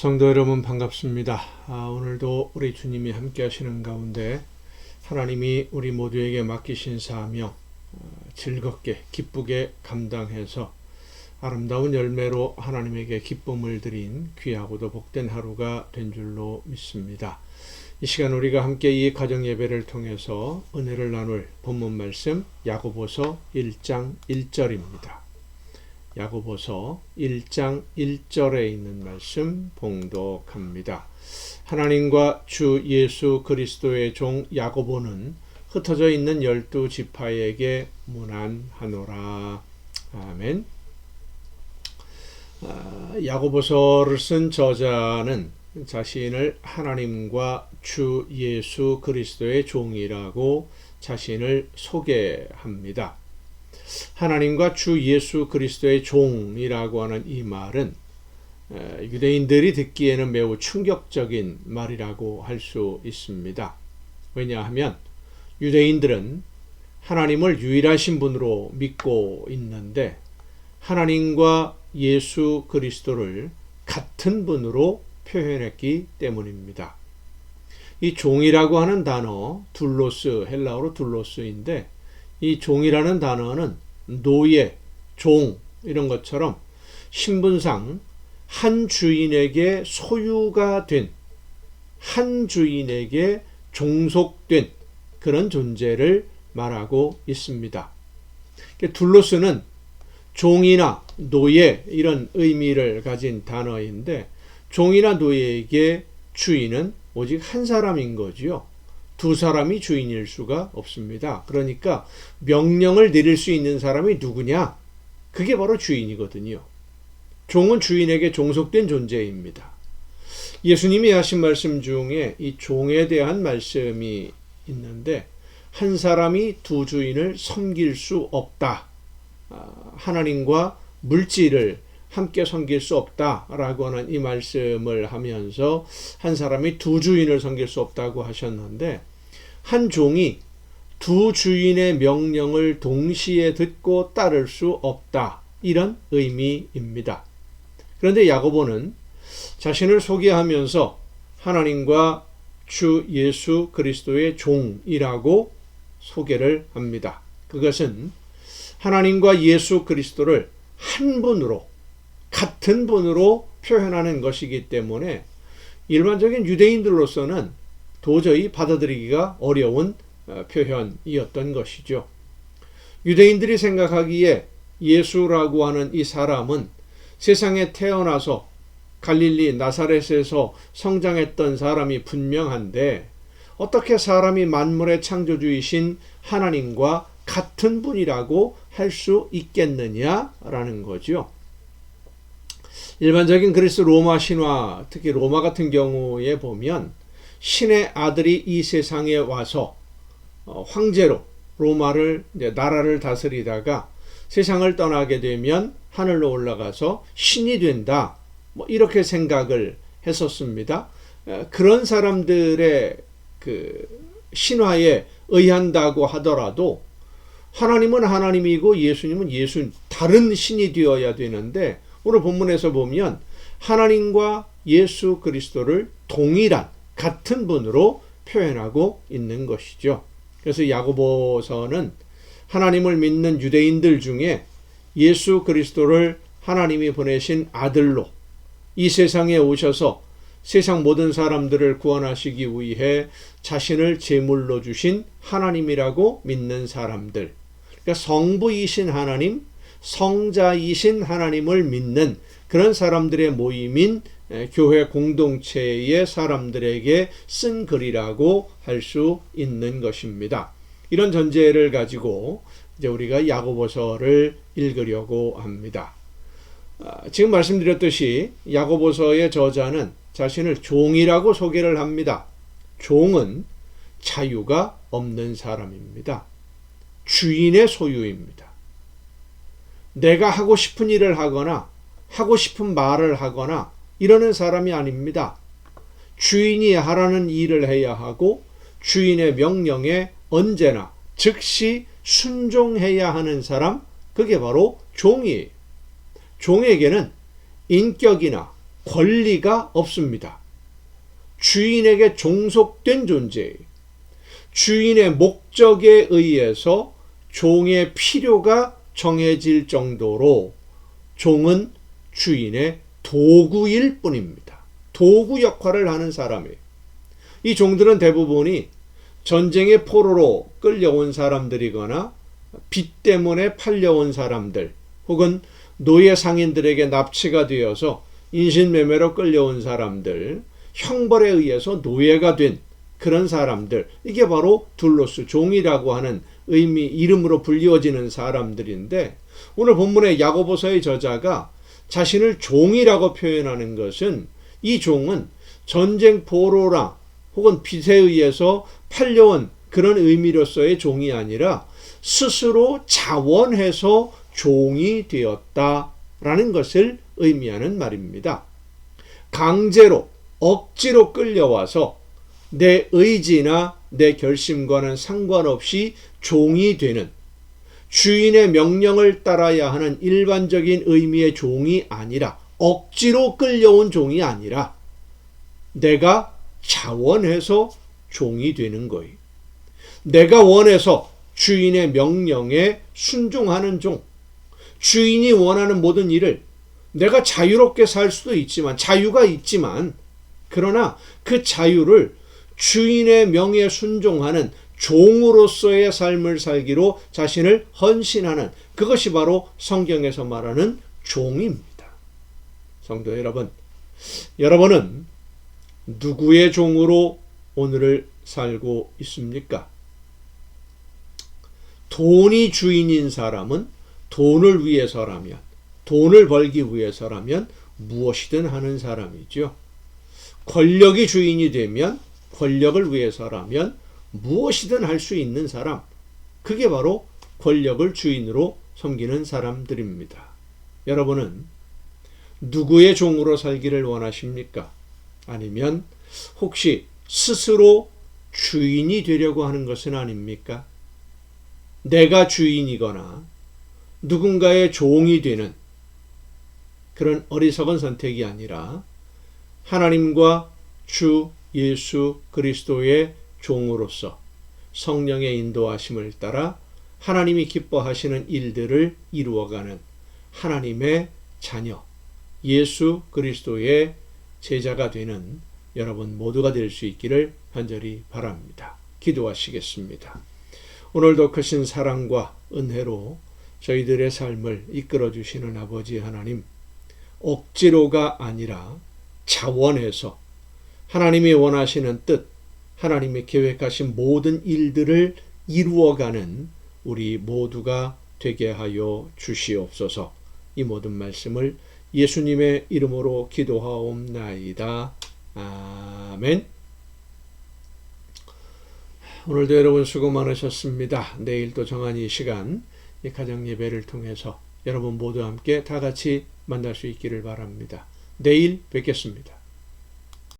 성도 여러분 반갑습니다. 아, 오늘도 우리 주님이 함께 하시는 가운데 하나님이 우리 모두에게 맡기신 사명 어, 즐겁게 기쁘게 감당해서 아름다운 열매로 하나님에게 기쁨을 드린 귀하고도 복된 하루가 된 줄로 믿습니다. 이 시간 우리가 함께 이 가정 예배를 통해서 은혜를 나눌 본문 말씀 야고보서 1장 1절입니다. 야고보서 1장 1절에 있는 말씀 봉독합니다. 하나님과 주 예수 그리스도의 종 야고보는 흩어져 있는 열두 지파에게 문안하노라. 아멘. 아, 야고보서를 쓴 저자는 자신을 하나님과 주 예수 그리스도의 종이라고 자신을 소개합니다. 하나님과 주 예수 그리스도의 종이라고 하는 이 말은 유대인들이 듣기에는 매우 충격적인 말이라고 할 수 있습니다. 왜냐하면 유대인들은 하나님을 유일하신 분으로 믿고 있는데 하나님과 예수 그리스도를 같은 분으로 표현했기 때문입니다. 이 종이라고 하는 단어 둘로스 헬라어로 둘로스인데 이 종이라는 단어는 노예, 종 이런 것처럼 신분상 한 주인에게 소유가 된 한 주인에게 종속된 그런 존재를 말하고 있습니다. 둘로스는 종이나 노예 이런 의미를 가진 단어인데 종이나 노예에게 주인은 오직 한 사람인 거지요. 두 사람이 주인일 수가 없습니다. 그러니까 명령을 내릴 수 있는 사람이 누구냐? 그게 바로 주인이거든요. 종은 주인에게 종속된 존재입니다. 예수님이 하신 말씀 중에 이 종에 대한 말씀이 있는데 한 사람이 두 주인을 섬길 수 없다. 아, 하나님과 물질을 함께 섬길 수 없다라고 하는 이 말씀을 하면서 한 사람이 두 주인을 섬길 수 없다고 하셨는데 한 종이 두 주인의 명령을 동시에 듣고 따를 수 없다. 이런 의미입니다. 그런데 야고보는 자신을 소개하면서 하나님과 주 예수 그리스도의 종이라고 소개를 합니다. 그것은 하나님과 예수 그리스도를 한 분으로 같은 분으로 표현하는 것이기 때문에 일반적인 유대인들로서는 도저히 받아들이기가 어려운 어, 표현이었던 것이죠. 유대인들이 생각하기에 예수라고 하는 이 사람은 세상에 태어나서 갈릴리 나사렛에서 성장했던 사람이 분명한데 어떻게 사람이 만물의 창조주이신 하나님과 같은 분이라고 할 수 있겠느냐라는 거죠. 일반적인 그리스 로마 신화, 특히 로마 같은 경우에 보면 신의 아들이 이 세상에 와서 어, 황제로 로마를 나라를 다스리다가 세상을 떠나게 되면 하늘로 올라가서 신이 된다. 뭐 이렇게 생각을 했었습니다. 그런 사람들의 그 신화에 의한다고 하더라도 하나님은 하나님이고 예수님은 예수 다른 신이 되어야 되는데 오늘 본문에서 보면 하나님과 예수 그리스도를 동일한 같은 분으로 표현하고 있는 것이죠. 그래서 야고보서는 하나님을 믿는 유대인들 중에 예수 그리스도를 하나님이 보내신 아들로 이 세상에 오셔서 세상 모든 사람들을 구원하시기 위해 자신을 제물로 주신 하나님이라고 믿는 사람들. 그러니까 성부이신 하나님, 성자이신 하나님을 믿는 그런 사람들의 모임인 교회 공동체의 사람들에게 쓴 글이라고 할 수 있는 것입니다. 이런 전제를 가지고 이제 우리가 야고보서를 읽으려고 합니다. 아, 지금 말씀드렸듯이 야고보서의 저자는 자신을 종이라고 소개를 합니다. 종은 자유가 없는 사람입니다. 주인의 소유입니다. 내가 하고 싶은 일을 하거나 하고 싶은 말을 하거나 이러는 사람이 아닙니다. 주인이 하라는 일을 해야 하고 주인의 명령에 언제나 즉시 순종해야 하는 사람, 그게 바로 종이에요. 종에게는 인격이나 권리가 없습니다. 주인에게 종속된 존재예요. 주인의 목적에 의해서 종의 필요가 정해질 정도로 종은 주인의 도구일 뿐입니다. 도구 역할을 하는 사람이에요. 이 종들은 대부분이 전쟁의 포로로 끌려온 사람들이거나 빚 때문에 팔려온 사람들 혹은 노예 상인들에게 납치가 되어서 인신매매로 끌려온 사람들, 형벌에 의해서 노예가 된 그런 사람들, 이게 바로 둘로스 종이라고 하는 의미, 이름으로 불리워지는 사람들인데, 오늘 본문의 야고보서의 저자가 자신을 종이라고 표현하는 것은 이 종은 전쟁 포로라 혹은 빚에 의해서 팔려온 그런 의미로서의 종이 아니라 스스로 자원해서 종이 되었다라는 것을 의미하는 말입니다. 강제로 억지로 끌려와서 내 의지나 내 결심과는 상관없이 종이 되는 주인의 명령을 따라야 하는 일반적인 의미의 종이 아니라 억지로 끌려온 종이 아니라 내가 자원해서 종이 되는 거예요. 내가 원해서 주인의 명령에 순종하는 종. 주인이 원하는 모든 일을 내가 자유롭게 살 수도 있지만, 자유가 있지만, 그러나 그 자유를 주인의 명에 순종하는 종으로서의 삶을 살기로 자신을 헌신하는 그것이 바로 성경에서 말하는 종입니다. 성도 여러분, 여러분은 누구의 종으로 오늘을 살고 있습니까? 돈이 주인인 사람은 돈을 위해서라면, 돈을 벌기 위해서라면 무엇이든 하는 사람이죠. 권력이 주인이 되면 권력을 위해서라면 무엇이든 할 수 있는 사람. 그게 바로 권력을 주인으로 섬기는 사람들입니다. 여러분은 누구의 종으로 살기를 원하십니까? 아니면 혹시 스스로 주인이 되려고 하는 것은 아닙니까? 내가 주인이거나 누군가의 종이 되는 그런 어리석은 선택이 아니라 하나님과 주 예수 그리스도의 종으로서 성령의 인도하심을 따라 하나님이 기뻐하시는 일들을 이루어가는 하나님의 자녀, 예수 그리스도의 제자가 되는 여러분 모두가 될 수 있기를 간절히 바랍니다. 기도하시겠습니다. 오늘도 크신 사랑과 은혜로 저희들의 삶을 이끌어 주시는 아버지 하나님, 억지로가 아니라 자원해서 하나님이 원하시는 뜻, 하나님이 계획하신 모든 일들을 이루어가는 우리 모두가 되게 하여 주시옵소서. 이 모든 말씀을 예수님의 이름으로 기도하옵나이다. 아멘. 오늘도 여러분 수고 많으셨습니다. 내일 또 정한 이 시간 이 가정 예배를 통해서 여러분 모두 함께 다 같이 만날 수 있기를 바랍니다. 내일 뵙겠습니다.